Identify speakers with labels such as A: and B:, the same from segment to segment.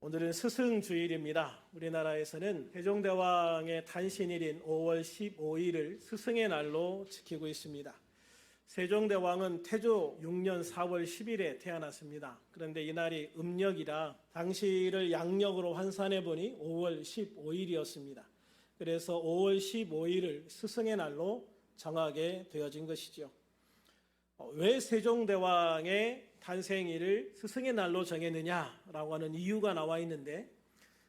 A: 오늘은 스승 주일입니다. 우리나라에서는 세종대왕의 탄신일인 5월 15일을 스승의 날로 지키고 있습니다. 세종대왕은 태조 6년 4월 10일에 태어났습니다. 그런데 이날이 음력이라 당시를 양력으로 환산해 보니 5월 15일이었습니다. 그래서 5월 15일을 스승의 날로 정하게 되어진 것이죠. 어, 왜 세종대왕의 탄생일을 스승의 날로 정했느냐라고 하는 이유가 나와 있는데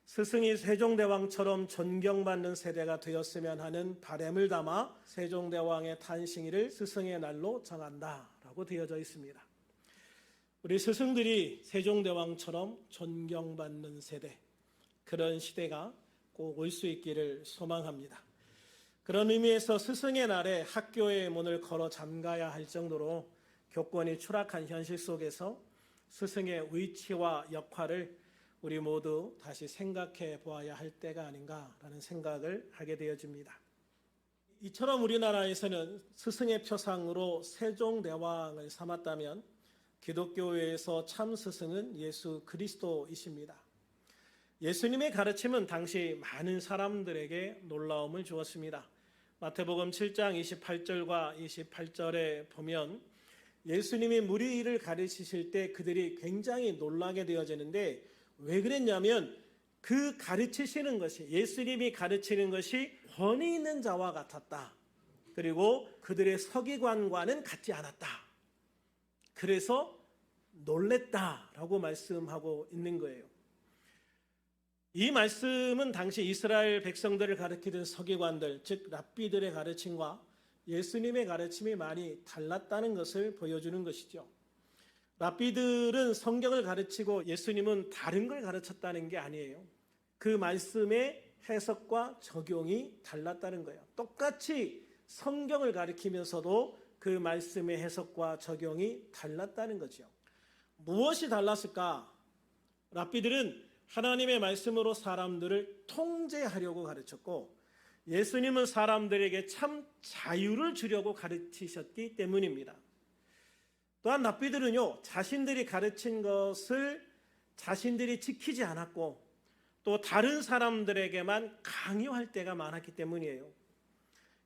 A: 스승이 세종대왕처럼 존경받는 세대가 되었으면 하는 바램을 담아 세종대왕의 탄생일을 스승의 날로 정한다라고 되어져 있습니다. 우리 스승들이 세종대왕처럼 존경받는 세대 그런 시대가 꼭 올 수 있기를 소망합니다. 그런 의미에서 스승의 날에 학교의 문을 걸어 잠가야 할 정도로 교권이 추락한 현실 속에서 스승의 위치와 역할을 우리 모두 다시 생각해 보아야 할 때가 아닌가라는 생각을 하게 되어집니다. 이처럼 우리나라에서는 스승의 표상으로 세종대왕을 삼았다면 기독교회에서 참 스승은 예수 그리스도이십니다. 예수님의 가르침은 당시 많은 사람들에게 놀라움을 주었습니다. 마태복음 7장 28절과 28절에 보면 예수님이 무리를 가르치실 때 그들이 굉장히 놀라게 되어지는데 왜 그랬냐면 그 가르치시는 것이 예수님이 가르치는 것이 권위 있는 자와 같았다. 그리고 그들의 서기관과는 같지 않았다. 그래서 놀랬다라고 말씀하고 있는 거예요. 이 말씀은 당시 이스라엘 백성들을 가르치던 서기관들, 즉 랍비들의 가르침과 예수님의 가르침이 많이 달랐다는 것을 보여주는 것이죠. 랍비들은 성경을 가르치고 예수님은 다른 걸 가르쳤다는 게 아니에요. 그 말씀의 해석과 적용이 달랐다는 거예요. 똑같이 성경을 가르치면서도 그 말씀의 해석과 적용이 달랐다는 거죠. 무엇이 달랐을까? 랍비들은 하나님의 말씀으로 사람들을 통제하려고 가르쳤고 예수님은 사람들에게 참 자유를 주려고 가르치셨기 때문입니다. 또한 납비들은요, 자신들이 가르친 것을 자신들이 지키지 않았고 또 다른 사람들에게만 강요할 때가 많았기 때문이에요.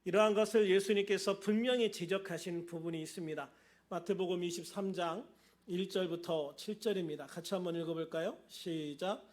A: 이러한 것을 예수님께서 분명히 지적하신 부분이 있습니다. 마태복음 23장 1절부터 7절입니다. 같이 한번 읽어볼까요? 시작.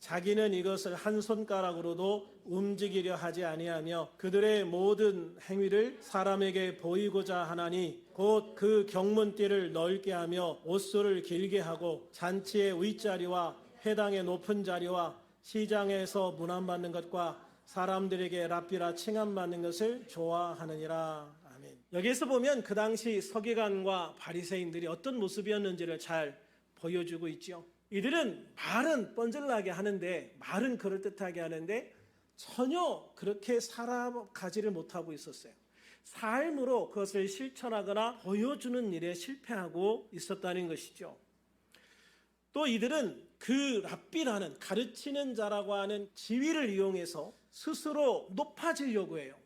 A: 자기는 이것을 한 손가락으로도 움직이려 하지 아니하며 그들의 모든 행위를 사람에게 보이고자 하나니 곧 그 경문띠를 넓게 하며 옷수를 길게 하고 잔치의 윗자리와 회당의 높은 자리와 시장에서 문안받는 것과 사람들에게 랍비라 칭함받는 것을 좋아하느니라. 아멘. 여기서 보면 그 당시 서기관과 바리새인들이 어떤 모습이었는지를 잘 보여주고 있죠. 이들은 말은 뻔질나게 하는데 말은 그럴듯하게 하는데 전혀 그렇게 살아가지를 못하고 있었어요. 삶으로 그것을 실천하거나 보여주는 일에 실패하고 있었다는 것이죠. 또 이들은 그 랍비라는 가르치는 자라고 하는 지위를 이용해서 스스로 높아지려고 해요.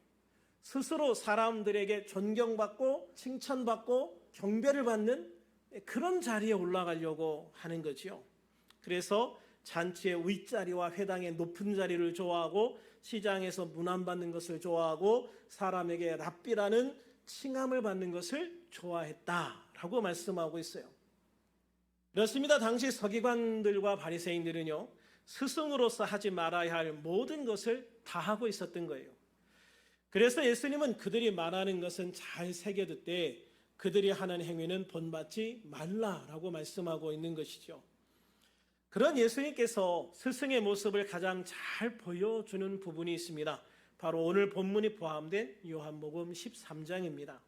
A: 스스로 사람들에게 존경받고 칭찬받고 경배를 받는 그런 자리에 올라가려고 하는 거지요. 그래서 잔치의 윗자리와 회당의 높은 자리를 좋아하고 시장에서 문안받는 것을 좋아하고 사람에게 랍비라는 칭함을 받는 것을 좋아했다라고 말씀하고 있어요. 그렇습니다. 당시 서기관들과 바리새인들은요. 스승으로서 하지 말아야 할 모든 것을 다 하고 있었던 거예요. 그래서 예수님은 그들이 말하는 것은 잘 새겨듣되 그들이 하는 행위는 본받지 말라라고 말씀하고 있는 것이죠. 그런 예수님께서 스승의 모습을 가장 잘 보여주는 부분이 있습니다. 바로 오늘 본문이 포함된 요한복음 13장입니다.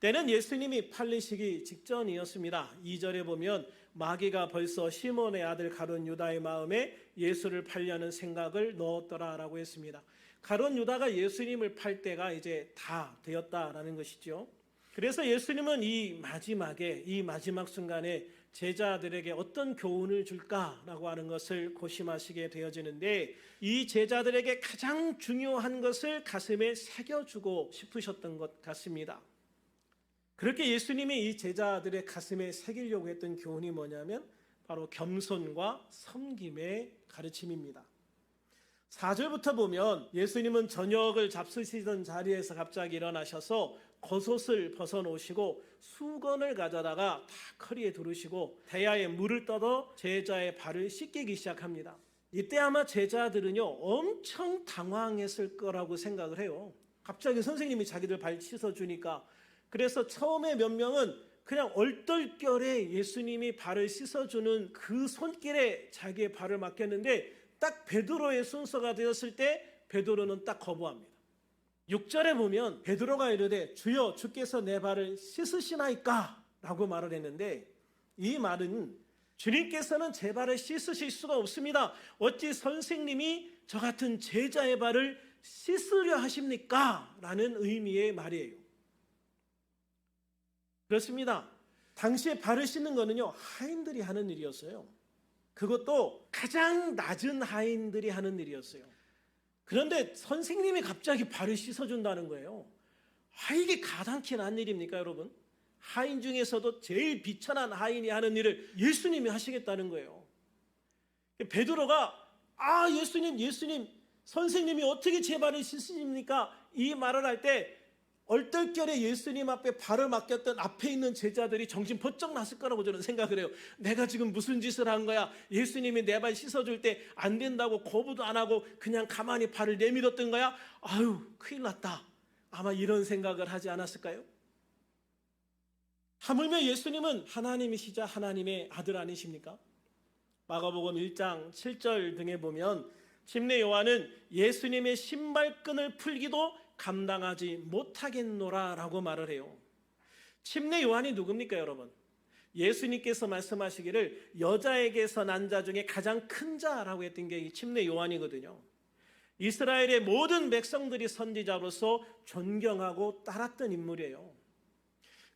A: 때는 예수님이 팔리시기 직전이었습니다. 2절에 보면 마귀가 벌써 시몬의 아들 가룟 유다의 마음에 예수를 팔려는 생각을 넣었더라라고 했습니다. 가론 유다가 예수님을 팔 때가 이제 다 되었다라는 것이죠. 그래서 예수님은 이 마지막에 이 마지막 순간에 제자들에게 어떤 교훈을 줄까라고 하는 것을 고심하시게 되어지는데 이 제자들에게 가장 중요한 것을 가슴에 새겨주고 싶으셨던 것 같습니다. 그렇게 예수님이 이 제자들의 가슴에 새기려고 했던 교훈이 뭐냐면 바로 겸손과 섬김의 가르침입니다. 4절부터 보면 예수님은 저녁을 잡수시던 자리에서 갑자기 일어나셔서 겉옷을 벗어놓으시고 수건을 가져다가 다 허리에 두르시고 대야에 물을 떠서 제자의 발을 씻기기 시작합니다. 이때 아마 제자들은요 엄청 당황했을 거라고 생각을 해요. 갑자기 선생님이 자기들 발 씻어 주니까 그래서 처음에 몇 명은 그냥 얼떨결에 예수님이 발을 씻어 주는 그 손길에 자기의 발을 맡겼는데 딱 베드로의 순서가 되었을 때 베드로는 딱 거부합니다. 6절에 보면 베드로가 이르되 주여 주께서 내 발을 씻으시나이까 라고 말을 했는데 이 말은 주님께서는 제 발을 씻으실 수가 없습니다. 어찌 선생님이 저 같은 제자의 발을 씻으려 하십니까? 라는 의미의 말이에요. 그렇습니다. 당시에 발을 씻는 거는요, 하인들이 하는 일이었어요. 그것도 가장 낮은 하인들이 하는 일이었어요. 그런데 선생님이 갑자기 발을 씻어준다는 거예요. 아, 이게 가당키 난 일입니까, 여러분? 하인 중에서도 제일 비천한 하인이 하는 일을 예수님이 하시겠다는 거예요. 베드로가 아, 예수님, 예수님, 선생님이 어떻게 제 발을 씻으십니까? 이 말을 할 때 얼떨결에 예수님 앞에 발을 맡겼던 앞에 있는 제자들이 정신 번쩍 났을 거라고 저는 생각을 해요. 내가 지금 무슨 짓을 한 거야? 예수님이 내 발 씻어줄 때 안 된다고 거부도 안 하고 그냥 가만히 발을 내밀었던 거야? 아유, 큰일 났다. 아마 이런 생각을 하지 않았을까요? 하물며 예수님은 하나님이시자 하나님의 아들 아니십니까? 마가복음 1장 7절 등에 보면 침례 요한은 예수님의 신발끈을 풀기도 감당하지 못하겠노라 라고 말을 해요. 침례 요한이 누굽니까, 여러분? 예수님께서 말씀하시기를 여자에게서 난 자 중에 가장 큰 자라고 했던 게 이 침례 요한이거든요. 이스라엘의 모든 백성들이 선지자로서 존경하고 따랐던 인물이에요.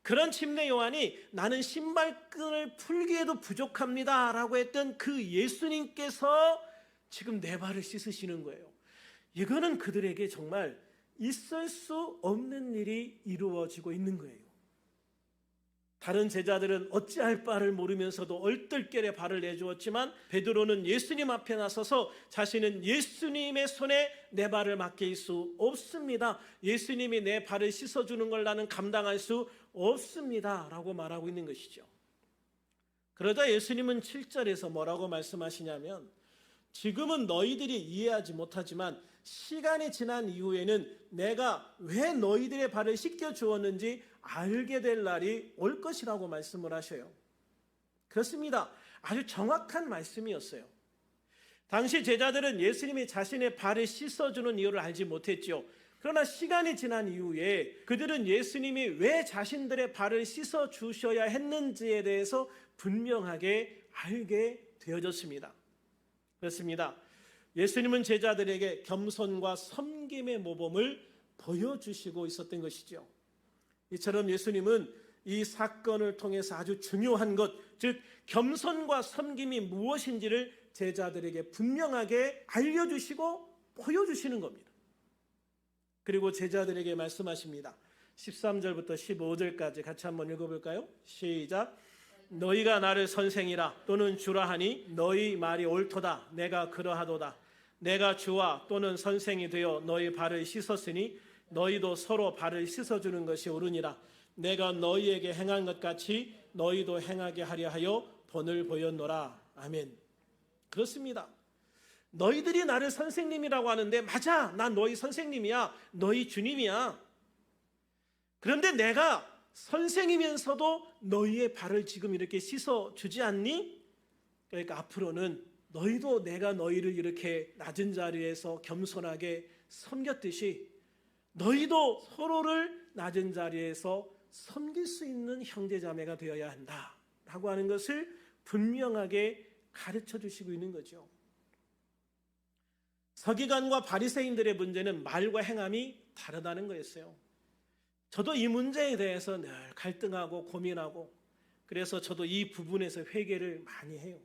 A: 그런 침례 요한이 나는 신발끈을 풀기에도 부족합니다 라고 했던 그 예수님께서 지금 내 발을 씻으시는 거예요. 이거는 그들에게 정말 있을 수 없는 일이 이루어지고 있는 거예요. 다른 제자들은 어찌할 바를 모르면서도 얼떨결에 발을 내주었지만 베드로는 예수님 앞에 나서서 자신은 예수님의 손에 내 발을 맡길 수 없습니다. 예수님이 내 발을 씻어주는 걸 나는 감당할 수 없습니다. 라고 말하고 있는 것이죠. 그러자 예수님은 7절에서 뭐라고 말씀하시냐면 지금은 너희들이 이해하지 못하지만 시간이 지난 이후에는 내가 왜 너희들의 발을 씻겨 주었는지 알게 될 날이 올 것이라고 말씀을 하셔요. 그렇습니다. 아주 정확한 말씀이었어요. 당시 제자들은 예수님이 자신의 발을 씻어주는 이유를 알지 못했죠. 그러나 시간이 지난 이후에 그들은 예수님이 왜 자신들의 발을 씻어 주셔야 했는지에 대해서 분명하게 알게 되어졌습니다. 그렇습니다. 예수님은 제자들에게 겸손과 섬김의 모범을 보여주시고 있었던 것이죠. 이처럼 예수님은 이 사건을 통해서 아주 중요한 것, 즉 겸손과 섬김이 무엇인지를 제자들에게 분명하게 알려주시고 보여주시는 겁니다. 그리고 제자들에게 말씀하십니다. 13절부터 15절까지 같이 한번 읽어볼까요? 시작. 너희가 나를 선생이라 또는 주라 하니 너희 말이 옳도다. 내가 그러하도다. 내가 주와 또는 선생이 되어 너희 발을 씻었으니 너희도 서로 발을 씻어주는 것이 옳으니라. 내가 너희에게 행한 것 같이 너희도 행하게 하려 하여 본을 보였노라. 아멘. 그렇습니다. 너희들이 나를 선생님이라고 하는데 맞아. 난 너희 선생님이야. 너희 주님이야. 그런데 내가 선생이면서도 너희의 발을 지금 이렇게 씻어 주지 않니? 그러니까 앞으로는 너희도 내가 너희를 이렇게 낮은 자리에서 겸손하게 섬겼듯이 너희도 서로를 낮은 자리에서 섬길 수 있는 형제자매가 되어야 한다 라고 하는 것을 분명하게 가르쳐 주시고 있는 거죠. 서기관과 바리새인들의 문제는 말과 행함이 다르다는 거였어요. 저도 이 문제에 대해서 늘 갈등하고 고민하고 그래서 저도 이 부분에서 회개를 많이 해요.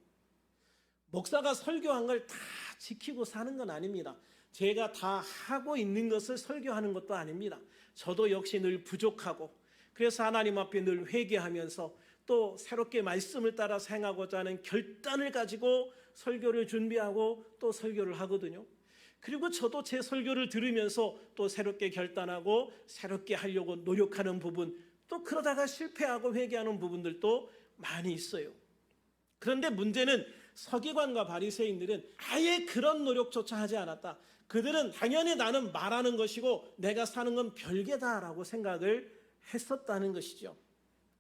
A: 목사가 설교한 걸 다 지키고 사는 건 아닙니다. 제가 다 하고 있는 것을 설교하는 것도 아닙니다. 저도 역시 늘 부족하고 그래서 하나님 앞에 늘 회개하면서 또 새롭게 말씀을 따라 행하고자 하는 결단을 가지고 설교를 준비하고 또 설교를 하거든요. 그리고 저도 제 설교를 들으면서 또 새롭게 결단하고 새롭게 하려고 노력하는 부분 또 그러다가 실패하고 회개하는 부분들도 많이 있어요. 그런데 문제는 서기관과 바리새인들은 아예 그런 노력조차 하지 않았다. 그들은 당연히 나는 말하는 것이고 내가 사는 건 별개다라고 생각을 했었다는 것이죠.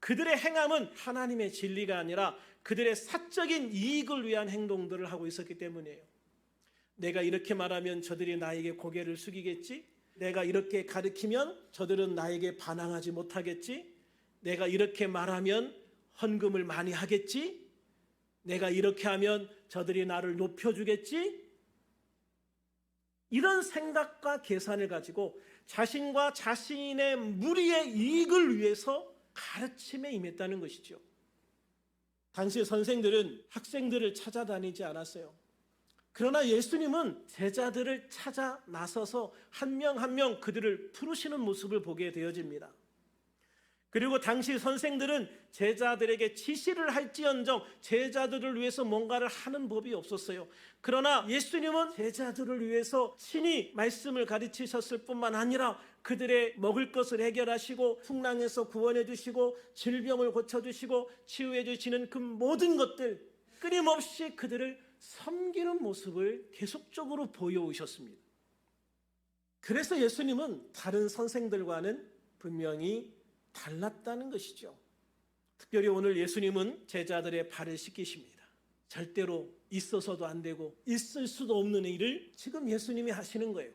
A: 그들의 행함은 하나님의 진리가 아니라 그들의 사적인 이익을 위한 행동들을 하고 있었기 때문이에요. 내가 이렇게 말하면 저들이 나에게 고개를 숙이겠지? 내가 이렇게 가르치면 저들은 나에게 반항하지 못하겠지? 내가 이렇게 말하면 헌금을 많이 하겠지? 내가 이렇게 하면 저들이 나를 높여주겠지? 이런 생각과 계산을 가지고 자신과 자신의 무리의 이익을 위해서 가르침에 임했다는 것이죠. 당시 선생들은 학생들을 찾아다니지 않았어요. 그러나 예수님은 제자들을 찾아 나서서 한 명 한 명 그들을 부르시는 모습을 보게 되어집니다. 그리고 당시 선생들은 제자들에게 지시를 할지언정 제자들을 위해서 뭔가를 하는 법이 없었어요. 그러나 예수님은 제자들을 위해서 친히 말씀을 가르치셨을 뿐만 아니라 그들의 먹을 것을 해결하시고 풍랑에서 구원해 주시고 질병을 고쳐 주시고 치유해 주시는 그 모든 것들 끊임없이 그들을 섬기는 모습을 계속적으로 보여오셨습니다. 그래서 예수님은 다른 선생들과는 분명히 달랐다는 것이죠. 특별히 오늘 예수님은 제자들의 발을 씻기십니다. 절대로 있어서도 안 되고 있을 수도 없는 일을 지금 예수님이 하시는 거예요.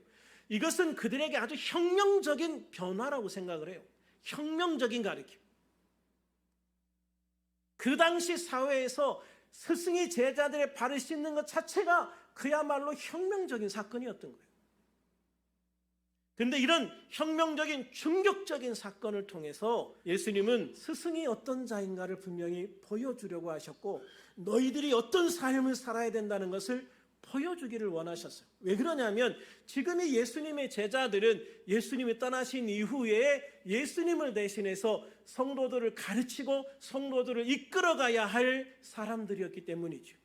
A: 이것은 그들에게 아주 혁명적인 변화라고 생각을 해요. 혁명적인 가르침. 그 당시 사회에서 스승이 제자들의 발을 씻는 것 자체가 그야말로 혁명적인 사건이었던 거예요. 근데 이런 혁명적인 충격적인 사건을 통해서 예수님은 스승이 어떤 자인가를 분명히 보여주려고 하셨고 너희들이 어떤 삶을 살아야 된다는 것을 보여주기를 원하셨어요. 왜 그러냐면 지금의 예수님의 제자들은 예수님이 떠나신 이후에 예수님을 대신해서 성도들을 가르치고 성도들을 이끌어가야 할 사람들이었기 때문이죠.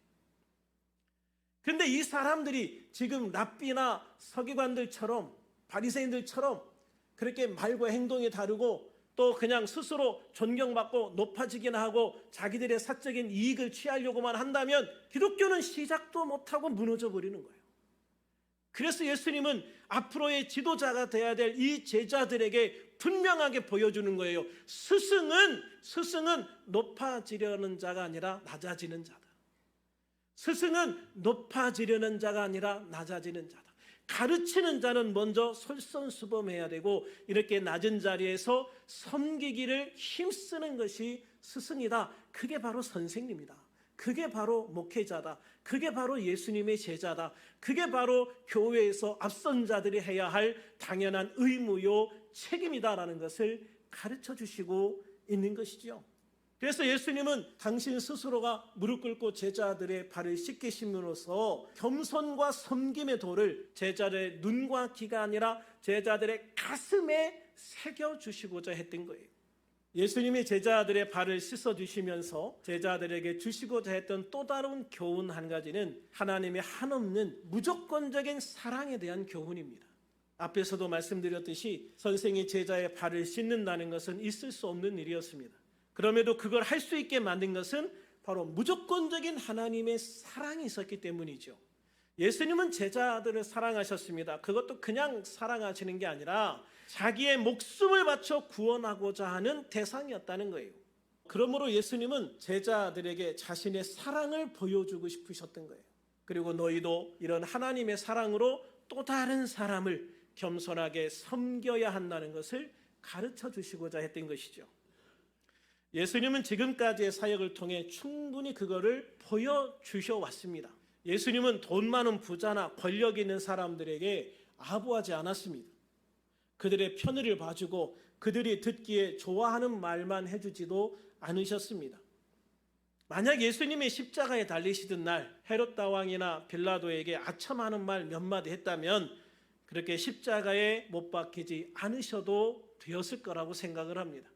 A: 근데 이 사람들이 지금 랍비나 서기관들처럼 바리새인들처럼 그렇게 말과 행동이 다르고 또 그냥 스스로 존경받고 높아지기나 하고 자기들의 사적인 이익을 취하려고만 한다면 기독교는 시작도 못하고 무너져 버리는 거예요. 그래서 예수님은 앞으로의 지도자가 돼야 될 이 제자들에게 분명하게 보여주는 거예요. 스승은 스승은 높아지려는 자가 아니라 낮아지는 자다. 스승은 높아지려는 자가 아니라 낮아지는 자다. 가르치는 자는 먼저 솔선수범해야 되고 이렇게 낮은 자리에서 섬기기를 힘쓰는 것이 스승이다. 그게 바로 선생님이다. 그게 바로 목회자다. 그게 바로 예수님의 제자다. 그게 바로 교회에서 앞선 자들이 해야 할 당연한 의무요 책임이다라는 것을 가르쳐 주시고 있는 것이죠. 그래서 예수님은 당신 스스로가 무릎 꿇고 제자들의 발을 씻기심으로써 겸손과 섬김의 도를 제자들의 눈과 귀가 아니라 제자들의 가슴에 새겨 주시고자 했던 거예요. 예수님이 제자들의 발을 씻어 주시면서 제자들에게 주시고자 했던 또 다른 교훈 한 가지는 하나님의 한없는 무조건적인 사랑에 대한 교훈입니다. 앞에서도 말씀드렸듯이 선생이 제자의 발을 씻는다는 것은 있을 수 없는 일이었습니다. 그럼에도 그걸 할 수 있게 만든 것은 바로 무조건적인 하나님의 사랑이 있었기 때문이죠. 예수님은 제자들을 사랑하셨습니다. 그것도 그냥 사랑하시는 게 아니라 자기의 목숨을 바쳐 구원하고자 하는 대상이었다는 거예요. 그러므로 예수님은 제자들에게 자신의 사랑을 보여주고 싶으셨던 거예요. 그리고 너희도 이런 하나님의 사랑으로 또 다른 사람을 겸손하게 섬겨야 한다는 것을 가르쳐 주시고자 했던 것이죠. 예수님은 지금까지의 사역을 통해 충분히 그거를 보여주셔 왔습니다. 예수님은 돈 많은 부자나 권력 있는 사람들에게 아부하지 않았습니다. 그들의 편의를 봐주고 그들이 듣기에 좋아하는 말만 해주지도 않으셨습니다. 만약 예수님이 십자가에 달리시던 날 헤롯 다왕이나 빌라도에게 아첨하는 말 몇 마디 했다면 그렇게 십자가에 못 박히지 않으셔도 되었을 거라고 생각을 합니다.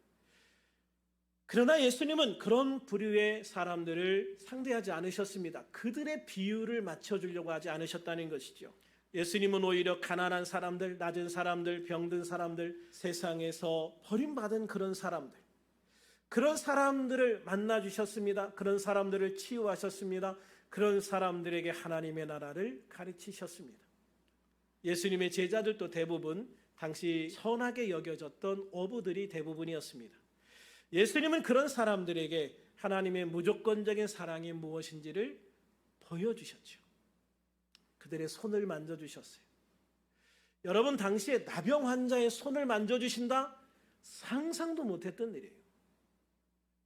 A: 그러나 예수님은 그런 부류의 사람들을 상대하지 않으셨습니다. 그들의 비율을 맞춰주려고 하지 않으셨다는 것이죠. 예수님은 오히려 가난한 사람들, 낮은 사람들, 병든 사람들, 세상에서 버림받은 그런 사람들, 그런 사람들을 만나 주셨습니다. 그런 사람들을 치유하셨습니다. 그런 사람들에게 하나님의 나라를 가르치셨습니다. 예수님의 제자들도 대부분 당시 선하게 여겨졌던 어부들이 대부분이었습니다. 예수님은 그런 사람들에게 하나님의 무조건적인 사랑이 무엇인지를 보여주셨죠. 그들의 손을 만져주셨어요. 여러분, 당시에 나병 환자의 손을 만져주신다? 상상도 못했던 일이에요.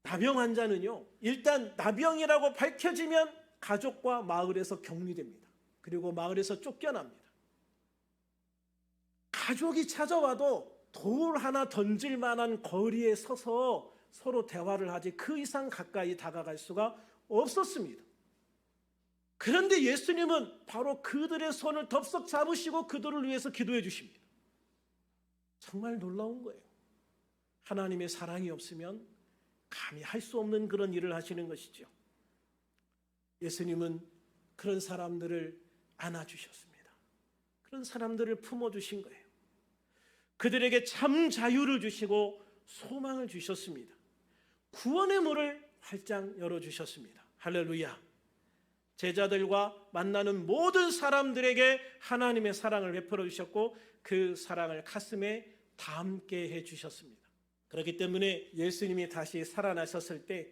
A: 나병 환자는요, 일단 나병이라고 밝혀지면 가족과 마을에서 격리됩니다. 그리고 마을에서 쫓겨납니다. 가족이 찾아와도 돌 하나 던질 만한 거리에 서서 서로 대화를 하지 그 이상 가까이 다가갈 수가 없었습니다. 그런데 예수님은 바로 그들의 손을 덥석 잡으시고 그들을 위해서 기도해 주십니다. 정말 놀라운 거예요. 하나님의 사랑이 없으면 감히 할 수 없는 그런 일을 하시는 것이죠. 예수님은 그런 사람들을 안아주셨습니다. 그런 사람들을 품어주신 거예요. 그들에게 참 자유를 주시고 소망을 주셨습니다. 구원의 문을 활짝 열어주셨습니다. 할렐루야. 제자들과 만나는 모든 사람들에게 하나님의 사랑을 베풀어 주셨고 그 사랑을 가슴에 담게 해 주셨습니다. 그렇기 때문에 예수님이 다시 살아나셨을 때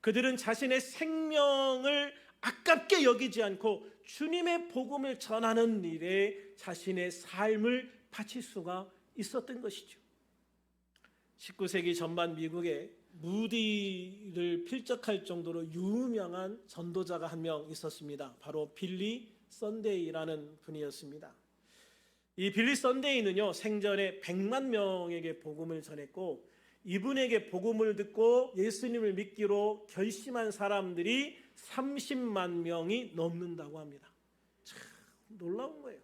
A: 그들은 자신의 생명을 아깝게 여기지 않고 주님의 복음을 전하는 일에 자신의 삶을 바칠 수가 있었던 것이죠. 19세기 전반 미국에 무디를 필적할 정도로 유명한 전도자가 한 명 있었습니다. 바로 빌리 썬데이라는 분이었습니다. 이 빌리 썬데이는요, 생전에 100만 명에게 복음을 전했고, 이분에게 복음을 듣고 예수님을 믿기로 결심한 사람들이 30만 명이 넘는다고 합니다. 참 놀라운 거예요.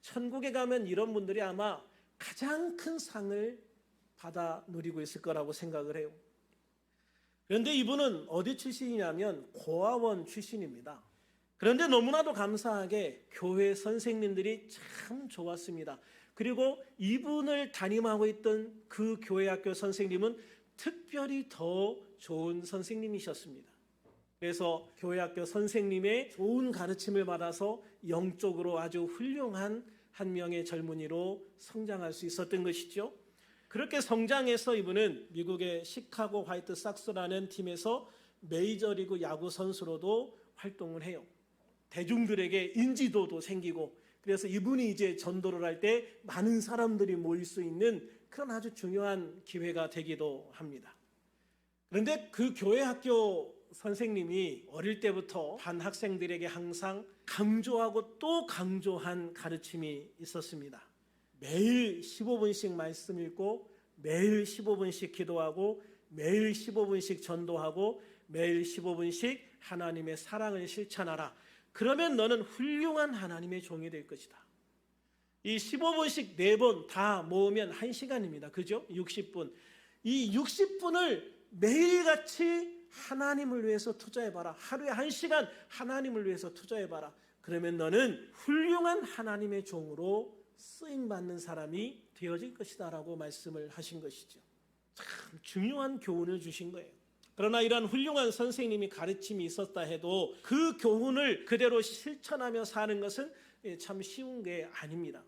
A: 천국에 가면 이런 분들이 아마 가장 큰 상을 받아 누리고 있을 거라고 생각을 해요. 그런데 이분은 어디 출신이냐면 고아원 출신입니다. 그런데 너무나도 감사하게 교회 선생님들이 참 좋았습니다. 그리고 이분을 담임하고 있던 그 교회 학교 선생님은 특별히 더 좋은 선생님이셨습니다. 그래서 교회 학교 선생님의 좋은 가르침을 받아서 영적으로 아주 훌륭한 한 명의 젊은이로 성장할 수 있었던 것이죠. 그렇게 성장해서 이분은 미국의 시카고 화이트 삭스라는 팀에서 메이저리그 야구 선수로도 활동을 해요. 대중들에게 인지도도 생기고 그래서 이분이 이제 전도를 할 때 많은 사람들이 모일 수 있는 그런 아주 중요한 기회가 되기도 합니다. 그런데 그 교회 학교 선생님이 어릴 때부터 반 학생들에게 항상 강조하고 또 강조한 가르침이 있었습니다. 매일 15분씩 말씀 읽고 매일 15분씩 기도하고 매일 15분씩 전도하고 매일 15분씩 하나님의 사랑을 실천하라. 그러면 너는 훌륭한 하나님의 종이 될 것이다. 이 15분씩 4번 다 모으면 1시간입니다. 그죠? 60분. 이 60분을 매일같이 하나님을 위해서 투자해봐라. 하루에 1시간 하나님을 위해서 투자해봐라. 그러면 너는 훌륭한 하나님의 종으로 쓰임받는 사람이 되어질 것이다. 라고 말씀을 하신 것이죠. 참 중요한 교훈을 주신 거예요. 그러나 이러한 훌륭한 선생님이 가르침이 있었다 해도 그 교훈을 그대로 실천하며 사는 것은 참 쉬운 게 아닙니다.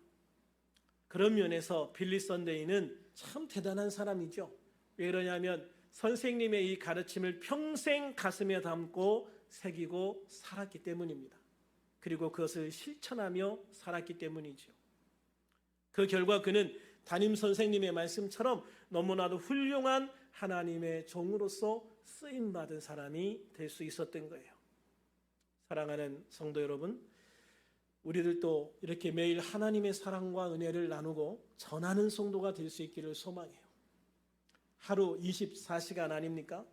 A: 그런 면에서 빌리 선데이는 참 대단한 사람이죠. 왜 그러냐면 선생님의 이 가르침을 평생 가슴에 담고 새기고 살았기 때문입니다. 그리고 그것을 실천하며 살았기 때문이죠. 그 결과 그는 담임 선생님의 말씀처럼 너무나도 훌륭한 하나님의 종으로서 쓰임 받은 사람이 될 수 있었던 거예요. 사랑하는 성도 여러분, 우리들도 이렇게 매일 하나님의 사랑과 은혜를 나누고 전하는 성도가 될 수 있기를 소망해요. 하루 24시간 아닙니까?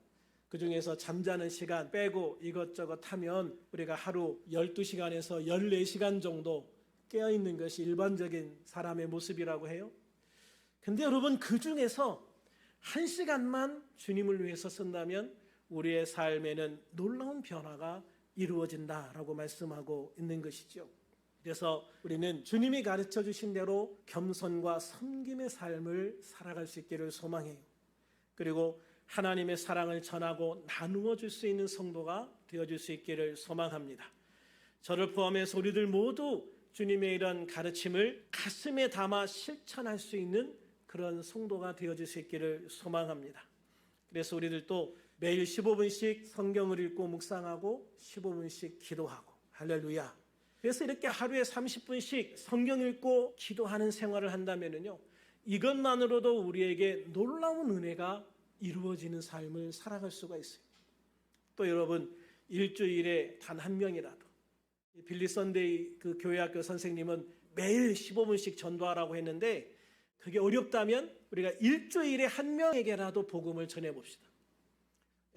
A: 그 중에서 잠자는 시간 빼고 이것저것 하면 우리가 하루 12시간에서 14시간 정도 깨어 있는 것이 일반적인 사람의 모습이라고 해요. 근데 여러분 그 중에서 한 시간만 주님을 위해서 쓴다면 우리의 삶에는 놀라운 변화가 이루어진다라고 말씀하고 있는 것이죠. 그래서 우리는 주님이 가르쳐 주신 대로 겸손과 섬김의 삶을 살아갈 수 있기를 소망해요. 그리고 하나님의 사랑을 전하고 나누어 줄 수 있는 성도가 되어 줄 수 있기를 소망합니다. 저를 포함해서 우리들 모두 주님의 이런 가르침을 가슴에 담아 실천할 수 있는 그런 성도가 되어 줄 수 있기를 소망합니다. 그래서 우리들도 매일 15분씩 성경을 읽고 묵상하고 15분씩 기도하고 할렐루야. 그래서 이렇게 하루에 30분씩 성경 읽고 기도하는 생활을 한다면요. 이것만으로도 우리에게 놀라운 은혜가 이루어지는 삶을 살아갈 수가 있어요. 또 여러분 일주일에 단 한 명이라도 빌리 선데이 그 교회학교 선생님은 매일 15분씩 전도하라고 했는데 그게 어렵다면 우리가 일주일에 한 명에게라도 복음을 전해 봅시다.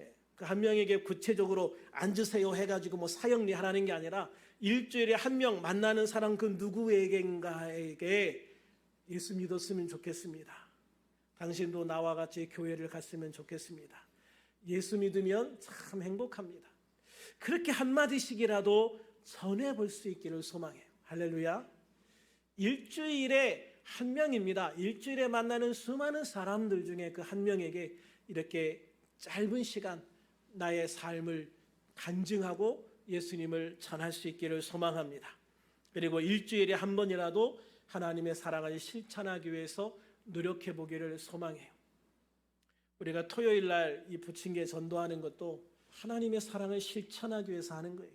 A: 예, 그한 명에게 구체적으로 앉으세요 해가지고 뭐 사형리 하라는 게 아니라 일주일에 한 명 만나는 사람 그 누구에겐가에게 예수 믿었으면 좋겠습니다. 당신도 나와 같이 교회를 갔으면 좋겠습니다. 예수 믿으면 참 행복합니다. 그렇게 한마디씩이라도 전해볼 수 있기를 소망해요. 할렐루야. 일주일에 한 명입니다. 일주일에 만나는 수많은 사람들 중에 그 한 명에게 이렇게 짧은 시간 나의 삶을 간증하고 예수님을 전할 수 있기를 소망합니다. 그리고 일주일에 한 번이라도 하나님의 사랑을 실천하기 위해서 노력해 보기를 소망해요. 우리가 토요일 날 이 부침개 전도하는 것도 하나님의 사랑을 실천하기 위해서 하는 거예요.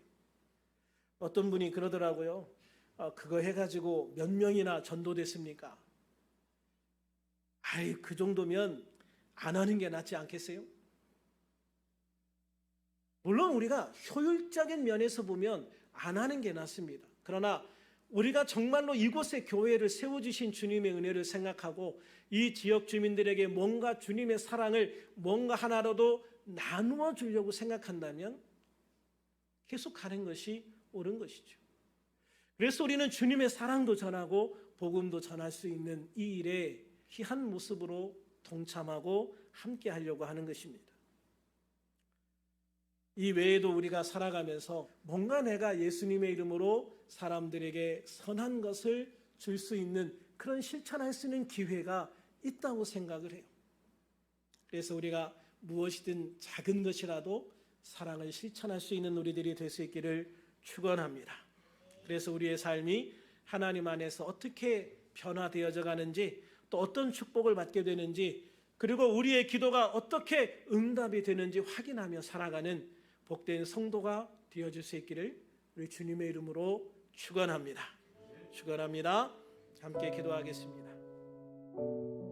A: 어떤 분이 그러더라고요. 어, 그거 해가지고 몇 명이나 전도됐습니까? 아이, 그 정도면 안 하는 게 낫지 않겠어요? 물론 우리가 효율적인 면에서 보면 안 하는 게 낫습니다. 그러나 우리가 정말로 이곳에 교회를 세워주신 주님의 은혜를 생각하고 이 지역 주민들에게 뭔가 주님의 사랑을 뭔가 하나라도 나누어 주려고 생각한다면 계속 가는 것이 옳은 것이죠. 그래서 우리는 주님의 사랑도 전하고 복음도 전할 수 있는 이 일에 희한 모습으로 동참하고 함께 하려고 하는 것입니다. 이 외에도 우리가 살아가면서 뭔가 내가 예수님의 이름으로 사람들에게 선한 것을 줄 수 있는 그런 실천할 수 있는 기회가 있다고 생각을 해요. 그래서 우리가 무엇이든 작은 것이라도 사랑을 실천할 수 있는 우리들이 될 수 있기를 축원합니다. 그래서 우리의 삶이 하나님 안에서 어떻게 변화되어져 가는지 또 어떤 축복을 받게 되는지 그리고 우리의 기도가 어떻게 응답이 되는지 확인하며 살아가는 복된 성도가 되어줄 수 있기를 우리 주님의 이름으로 축원합니다. 축원합니다. 함께 기도하겠습니다.